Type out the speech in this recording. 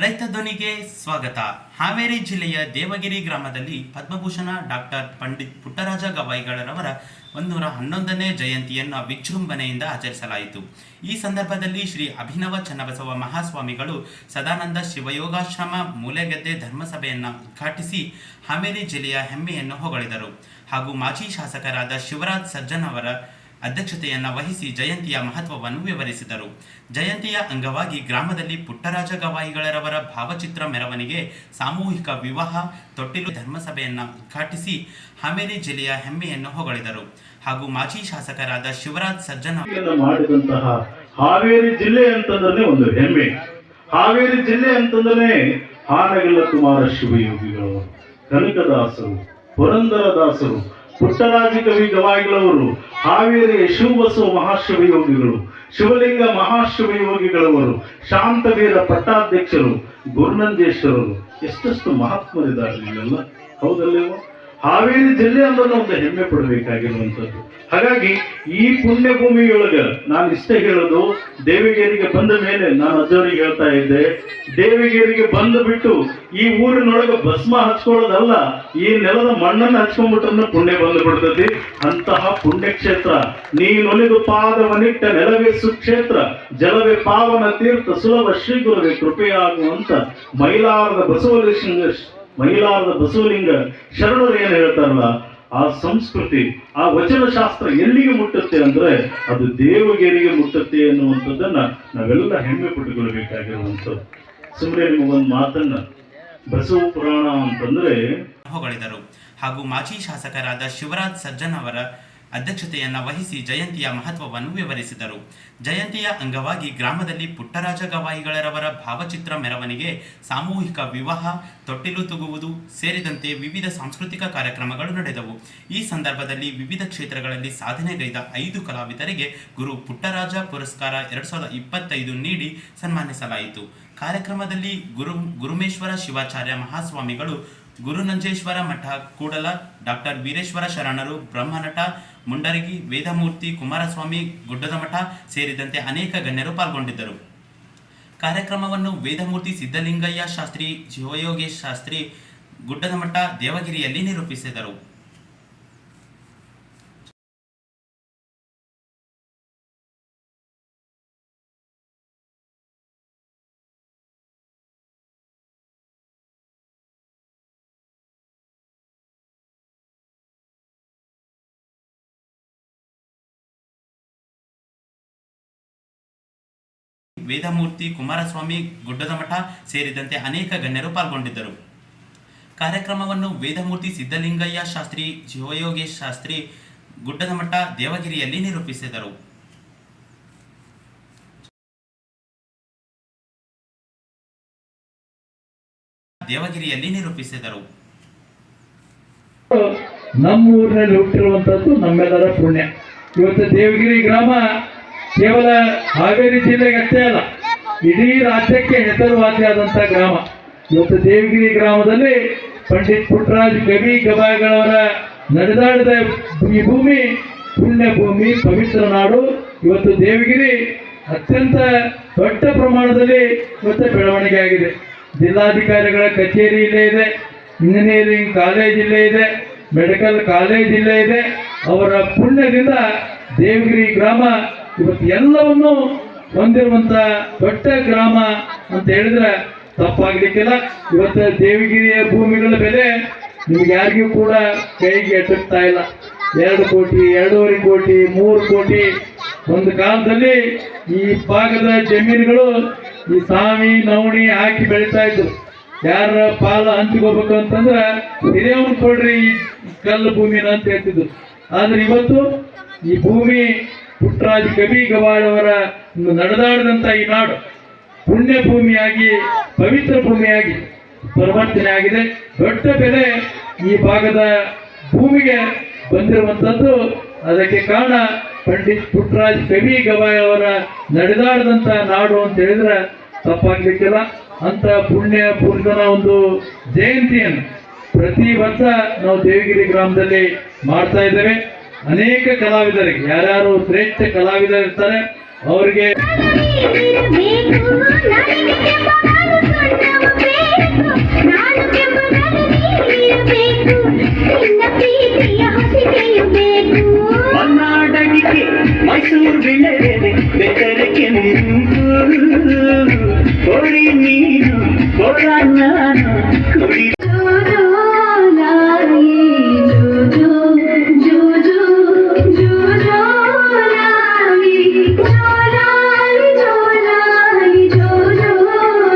ರೈತ ಧ್ವನಿಗೆ ಸ್ವಾಗತ. ಹಾವೇರಿ ಜಿಲ್ಲೆಯ ದೇವಗಿರಿ ಗ್ರಾಮದಲ್ಲಿ ಪದ್ಮಭೂಷಣ ಡಾಕ್ಟರ್ ಪಂಡಿತ್ ಪುಟ್ಟರಾಜ ಗವಾಯಿಗಳರವರ ಒಂದೂರ ಹನ್ನೊಂದನೇ ಜಯಂತಿಯನ್ನು ವಿಜೃಂಭಣೆಯಿಂದ ಆಚರಿಸಲಾಯಿತು. ಈ ಸಂದರ್ಭದಲ್ಲಿ ಶ್ರೀ ಅಭಿನವ ಚನ್ನಬಸವ ಮಹಾಸ್ವಾಮಿಗಳು ಸದಾನಂದ ಶಿವಯೋಗಾಶ್ರಮ ಮೂಲೆಗದ್ದೆ ಧರ್ಮಸಭೆಯನ್ನು ಉದ್ಘಾಟಿಸಿ ಹಾವೇರಿ ಜಿಲ್ಲೆಯ ಹೆಮ್ಮೆಯನ್ನು ಹೊಗಳಿದರು. ಹಾಗೂ ಮಾಜಿ ಶಾಸಕರಾದ ಶಿವರಾಜ್ ಸಜ್ಜನ್ ಅವರ ಅಧ್ಯಕ್ಷತೆಯನ್ನು ವಹಿಸಿ ಜಯಂತಿಯ ಮಹತ್ವವನ್ನು ವಿವರಿಸಿದರು. ಜಯಂತಿಯ ಅಂಗವಾಗಿ ಗ್ರಾಮದಲ್ಲಿ ಪುಟ್ಟರಾಜ ಗವಾಯಿಗಳರವರ ಭಾವಚಿತ್ರ ಮೆರವಣಿಗೆ, ಸಾಮೂಹಿಕ ವಿವಾಹ, ತೊಟ್ಟಿಲು ಧರ್ಮಸಭೆಯನ್ನು ಉದ್ಘಾಟಿಸಿ ಹಾವೇರಿ ಜಿಲ್ಲೆಯ ಹೆಮ್ಮೆಯನ್ನು ಹೊಗಳಿದರು. ಹಾಗೂ ಮಾಜಿ ಶಾಸಕರಾದ ಶಿವರಾಜ್ ಸಜ್ಜನ ಮಾಡಿದಂತಹ ಹಾವೇರಿ ಜಿಲ್ಲೆ ಅಂತಂದ್ರೆ ಒಂದು ಹೆಮ್ಮೆ. ಹಾವೇರಿ ಜಿಲ್ಲೆ ಅಂತಂದ್ರೆ ಹಾನಗಲ್ಲ ಕುಮಾರ ಶಿವಯೋಗಿಗಳು, ಕನಕದಾಸರು, ಪುರಂದರದಾಸರು ಪುಟ್ಟರಾಜ ಕವಿ ಗವಾಯಿಗಳವರು ಹಾವೇರಿಯ ಶಿವಬಸವ ಮಹಾಶಿವಯೋಗಿಗಳು ಶಿವಲಿಂಗ ಮಹಾಶಿವಯೋಗಿಗಳವರು ಶಾಂತವೀರ ಪಟ್ಟಾಧ್ಯಕ್ಷರು ಗುರುನಂದೇಶ್ವರರು ಎಷ್ಟೆಷ್ಟು ಮಹಾತ್ಮರಿದ್ದಾರೆ ಹೌದಲ್ಲೇವೋ ಹಾವೇರಿ ಜಿಲ್ಲೆ ಅಂದ್ರೆ ಒಂದು ಹೆಮ್ಮೆ ಪಡಬೇಕಾಗಿರುವಂಥದ್ದು. ಹಾಗಾಗಿ ಈ ಪುಣ್ಯ ಭೂಮಿಯೊಳಗ ನಾನು ಇಷ್ಟೇ ಹೇಳೋದು, ದೇವಿಗೇರಿಗೆ ಬಂದ ಮೇಲೆ ನಾನು ಅಜ್ಜವರಿಗೆ ಹೇಳ್ತಾ ಇದ್ದೆ, ದೇವಿಗೇರಿಗೆ ಬಂದು ಬಿಟ್ಟು ಈ ಊರಿನೊಳಗ ಭಸ್ಮ ಹಚ್ಕೊಳ್ಳೋದಲ್ಲ, ಈ ನೆಲದ ಮಣ್ಣನ್ನು ಹಚ್ಕೊಂಡ್ಬಿಟ್ರೆ ಪುಣ್ಯ ಬಂದು ಬಿಡ್ತದೆ ಅಂತಹ ಪುಣ್ಯಕ್ಷೇತ್ರ, ನೀನೊಲಿದು ಪಾದವನಿಟ್ಟ ನೆಲವೇ ಸುಕ್ಷೇತ್ರ, ಜಲವೇ ಪಾವನ ತೀರ್ಥ ಸುಲಭ ಶ್ರೀ ಗುರುವೇ ಕೃಪೆಯಾಗುವಂತ ಮೈಲಾರದ ಬಸವಲಿಂಗ ಮೈಲಾರದ ಬಸವಲಿಂಗ ಶರಣರು ಏನು ಹೇಳ್ತಾರಲ್ಲ, ಆ ಸಂಸ್ಕೃತಿ, ಆ ವಚನಶಾಸ್ತ್ರ ಎಲ್ಲಿಗೆ ಮುಟ್ಟುತ್ತೆ ಅಂದ್ರೆ ಅದು ದೇವಗಿರಿಗೆ ಮುಟ್ಟುತ್ತೆ ಅನ್ನುವಂಥದ್ದನ್ನ ನಾವೆಲ್ಲ ಹೆಮ್ಮೆ ಪಟ್ಟುಕೊಳ್ಬೇಕಾಗಿರುವಂಥದ್ದು ಸುಮ್ಮನೆ ಒಂದು ಮಾತನ್ನ ಬಸವ ಪುರಾಣ ಅಂತಂದ್ರೆ ಹಾಗೂ ಮಾಜಿ ಶಾಸಕರಾದ ಶಿವರಾಜ್ ಸಜ್ಜನ್ ಅವರ ಅಧ್ಯಕ್ಷತೆಯನ್ನು ವಹಿಸಿ ಜಯಂತಿಯ ಮಹತ್ವವನ್ನು ವಿವರಿಸಿದರು. ಜಯಂತಿಯ ಅಂಗವಾಗಿ ಗ್ರಾಮದಲ್ಲಿ ಪುಟ್ಟರಾಜ ಗವಾಯಿಗಳರವರ ಭಾವಚಿತ್ರ ಮೆರವಣಿಗೆ, ಸಾಮೂಹಿಕ ವಿವಾಹ, ತೊಟ್ಟಿಲು ತೂಗುವುದು ಸೇರಿದಂತೆ ವಿವಿಧ ಸಾಂಸ್ಕೃತಿಕ ಕಾರ್ಯಕ್ರಮಗಳು ನಡೆದವು. ಈ ಸಂದರ್ಭದಲ್ಲಿ ವಿವಿಧ ಕ್ಷೇತ್ರಗಳಲ್ಲಿ ಸಾಧನೆಗೈದ ಐದು ಕಲಾವಿದರಿಗೆ ಗುರು ಪುಟ್ಟರಾಜ ಪುರಸ್ಕಾರ ಎರಡು ಸಾವಿರದ ಇಪ್ಪತ್ತೈದು ನೀಡಿ ಸನ್ಮಾನಿಸಲಾಯಿತು. ಕಾರ್ಯಕ್ರಮದಲ್ಲಿ ಗುರು ಗುರುಮೇಶ್ವರ ಶಿವಾಚಾರ್ಯ ಮಹಾಸ್ವಾಮಿಗಳು ಗುರುನಂಜೇಶ್ವರ ಮಠ, ಕೂಡಲ ಡಾಕ್ಟರ್ ವೀರೇಶ್ವರ ಶರಣರು, ಬ್ರಹ್ಮನಟ, ಮುಂಡರಗಿ, ವೇದಮೂರ್ತಿ, ಕುಮಾರಸ್ವಾಮಿ, ಗುಡ್ಡದ ಮಠ ಸೇರಿದಂತೆ ಅನೇಕ ಗಣ್ಯರು ಪಾಲ್ಗೊಂಡಿದ್ದರು. ಕಾರ್ಯಕ್ರಮವನ್ನು ವೇದಮೂರ್ತಿ ಸಿದ್ದಲಿಂಗಯ್ಯ ಶಾಸ್ತ್ರಿ ಶಿವಯೋಗೇಶ್ ಶಾಸ್ತ್ರಿ, ಗುಡ್ಡದ ಮಠ ದೇವಗಿರಿಯಲ್ಲಿ ನಿರೂಪಿಸಿದರು. ವೇದಮೂರ್ತಿ ಕುಮಾರಸ್ವಾಮಿ ಗುಡ್ಡದ ಮಠ ಸೇರಿದಂತೆ ಅನೇಕ ಗಣ್ಯರು ಪಾಲ್ಗೊಂಡಿದ್ದರು. ಕಾರ್ಯಕ್ರಮವನ್ನು ವೇದಮೂರ್ತಿ ಸಿದ್ದಲಿಂಗಯ್ಯ ಶಾಸ್ತ್ರಿ, ಶಿವಯೋಗೇಶ್ ಶಾಸ್ತ್ರಿ, ಗುಡ್ಡದ ಮಠ ದೇವಗಿರಿಯಲ್ಲಿ ನಿರೂಪಿಸಿದರು. ದೇವಗಿರಿಯಲ್ಲಿ ನಿರೂಪಿಸಿದರು. ನಮ್ಮ ಊರಿನಲ್ಲಿ ಹುಟ್ಟಿರುವಂಥದ್ದು ನಮ್ಮೆಲ್ಲರ ಪುಣ್ಯ. ಇವತ್ತು ದೇವಗಿರಿ ಗ್ರಾಮ ಕೇವಲ ಹಾವೇರಿ ಜಿಲ್ಲೆಗೆ ಅಷ್ಟೇ ಅಲ್ಲ, ಇಡೀ ರಾಜ್ಯಕ್ಕೆ ಹೆಸರುವಾಸಿಯಾದಂಥ ಗ್ರಾಮ. ಇವತ್ತು ದೇವಗಿರಿ ಗ್ರಾಮದಲ್ಲಿ ಪಂಡಿತ್ ಪುಟ್ಟರಾಜ್ ಕವಿ ಗವಾಯಿಗಳವರ ನಡೆದಾಡಿದ ಈ ಭೂಮಿ, ಪುಣ್ಯ ಭೂಮಿ, ಪವಿತ್ರ ನಾಡು. ಇವತ್ತು ದೇವಗಿರಿ ಅತ್ಯಂತ ದೊಡ್ಡ ಪ್ರಮಾಣದಲ್ಲಿ ಇವತ್ತು ಬೆಳವಣಿಗೆ ಆಗಿದೆ. ಜಿಲ್ಲಾಧಿಕಾರಿಗಳ ಕಚೇರಿ ಇಲ್ಲೇ ಇದೆ, ಇಂಜಿನಿಯರಿಂಗ್ ಕಾಲೇಜ್ ಇಲ್ಲೇ ಇದೆ, ಮೆಡಿಕಲ್ ಕಾಲೇಜ್ ಇಲ್ಲೇ ಇದೆ. ಅವರ ಪುಣ್ಯದಿಂದ ದೇವಗಿರಿ ಗ್ರಾಮ ಇವತ್ತು ಎಲ್ಲವನ್ನು ಹೊಂದಿರುವಂತ ದೊಡ್ಡ ಗ್ರಾಮ ಅಂತ ಹೇಳಿದ್ರೆ ತಪ್ಪಾಗ್ಲಿಕ್ಕಿಲ್ಲ ಇವತ್ತು ದೇವಿಗಿರಿಯ ಭೂಮಿಗಳ ಬೆಲೆ ನಿಮ್ಗೆ ಯಾರಿಗೂ ಕೂಡ ಕೈಗೆ ಎಟ್ಟುತ್ತಾ ಇಲ್ಲ. ಎರಡು ಕೋಟಿ, ಎರಡೂವರೆ ಕೋಟಿ, ಮೂರು ಕೋಟಿ. ಒಂದು ಕಾಲದಲ್ಲಿ ಈ ಭಾಗದ ಜಮೀನುಗಳು ಈ ಸಾಮಿ ನವಣಿ ಹಾಕಿ ಬೆಳೀತಾ ಇದ್ರು ಯಾರ ಪಾಲ ಹಂಚ್ಕೋಬೇಕು ಅಂತಂದ್ರೆ ಹಿರಿಯವನ್ ಕೊಡ್ರಿ ಈ ಕಲ್ಲು ಭೂಮಿನ ಅಂತ ಹೇಳ್ತಿದ್ರು. ಆದ್ರೆ ಇವತ್ತು ಈ ಭೂಮಿ ಪುಟ್ಟರಾಜ ಕವಿ ಗವಾಳವರ ನಡೆದಾಡಿದಂತ ಈ ನಾಡು ಪುಣ್ಯ ಭೂಮಿಯಾಗಿ ಪವಿತ್ರ ಭೂಮಿಯಾಗಿ ಪರಿವರ್ತನೆ ಆಗಿದೆ. ದೊಡ್ಡ ಬೆಲೆ ಈ ಭಾಗದ ಭೂಮಿಗೆ ಬಂದಿರುವಂತದ್ದು. ಅದಕ್ಕೆ ಕಾರಣ ಪಂಡಿತ್ ಪುಟ್ಟರಾಜ್ ಕವಿ ಗವಾಯ್ ಅವರ ನಡೆದಾಡದಂತ ನಾಡು ಅಂತ ಹೇಳಿದ್ರೆ ತಪ್ಪಾಗ್ಲಿಕ್ಕಿಲ್ಲ. ಅಂತ ಪುಣ್ಯ ಪುರುಷನ ಒಂದು ಜಯಂತಿಯನ್ನು ಪ್ರತಿ ವರ್ಷ ನಾವು ದೇವಗಿರಿ ಗ್ರಾಮದಲ್ಲಿ ಮಾಡ್ತಾ ಇದ್ದೇವೆ. ಅನೇಕ ಕಲಾವಿದರಿಗೆ ಯಾರ್ಯಾರು ಶ್ರೇಷ್ಠ ಕಲಾವಿದರಿರ್ತಾರೆ ಅವರಿಗೆ ಮೈಸೂರು ಬಿಳೆದೆ ಬೆತ್ತರೆ ಕೆಂಪು ಕೊಡಿ ನೀನು ಕೊಡ ನಾನು